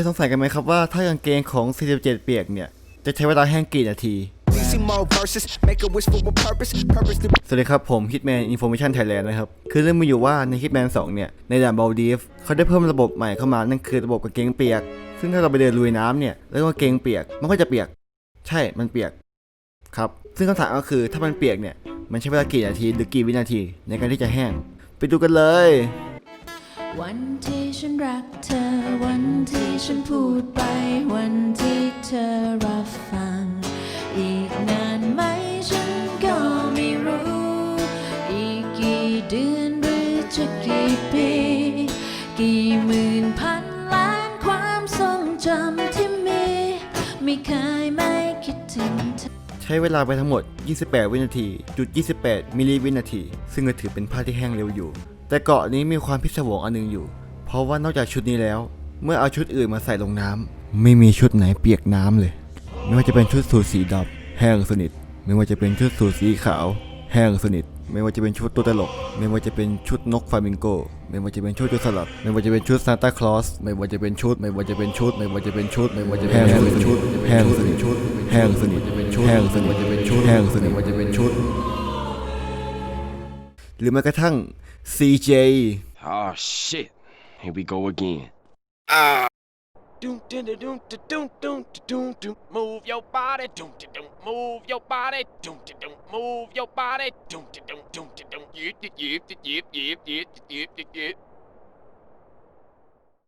ยสงสัยกันไหมครับว่าถ้ากางเกงของ 47 เปียกเนี่ย จะใช้เวลาแห้งกี่นาที See more verses, make a wish for a purpose. Purpose to สวัสดีครับผม Hitman Information Thailand นะครับ คือเรื่องมีอยู่ว่าใน Hitman 2 เนี่ย ในด่านบอลดีฟเขาได้เพิ่มระบบใหม่เข้ามา นั่นคือระบบกางเกงเปียก ซึ่งถ้าเราไปเดินลุยน้ำเนี่ย แล้วกางเกงเปียก มันก็จะเปียก ใช่ มันเปียก ครับ ซึ่งคำถามก็คือถ้ามันเปียกเนี่ย มันใช้เวลากี่นาทีหรือกี่วินาที ในการที่จะแห้ง ไปดูกันเลยวันที่ฉันรักเธอวันที่ ฉันพูดไปวันที่เธอรับฟัง อีกนานไหมฉันก็ไม่รู้ อีกกี่เดือนหรือจะกี่ปี กี่หมื่นพันล้านความทรงจำที่มี ไม่เคยไม่คิดถึงเธอ ใช้เวลาไปทั้งหมด 28 วินาที จุด 28 มิลลิวินาที ซึ่งก็ถือเป็นผ้าที่แห้งเร็วอยู่ แต่เกาะนี้มีความพิศวงอันหนึงอยู่ เพราะว่านอกจากชุดนี้แล้ว เมื่อเอาชุดอื่นมาใส่ลงน้ำไม่มีชุดไหนเปียกน้ำเลย ไม่ว่าจะเป็นชุดสูทสีดำแห้งสนิท ไม่ว่าจะเป็นชุดสูทสีขาว แห้งสนิท ไม่ว่าจะเป็นชุดตัวตลก ไม่ว่าจะเป็นชุดนกฟลามิงโก ไม่ว่าจะเป็นชุดจุดสลัดไม่ว่าจะเป็นชุดซานตาคลอส ไม่ว่าจะเป็นชุด ไม่ว่าจะเป็นชุด ไม่ว่าจะเป็นชุด ไม่ว่าจะเป็นแห้งสนิทชุดแห้งสนิทชุด แห้งสนิท แห้งสนิทจะเป็นชุดแห้งสนิทว่าจะเป็นชุด หรือแม้กระทั่ง CJ Oh shit. Here we go again. Doom, doom, doom, doom, doom, doom, doom, doom. Move your body, doom, doom. Move your body, doom, doom. Move your body, doom, doom, doom, doom, doom. Yip, yip, yip, yip, yip, yip, yip, yip.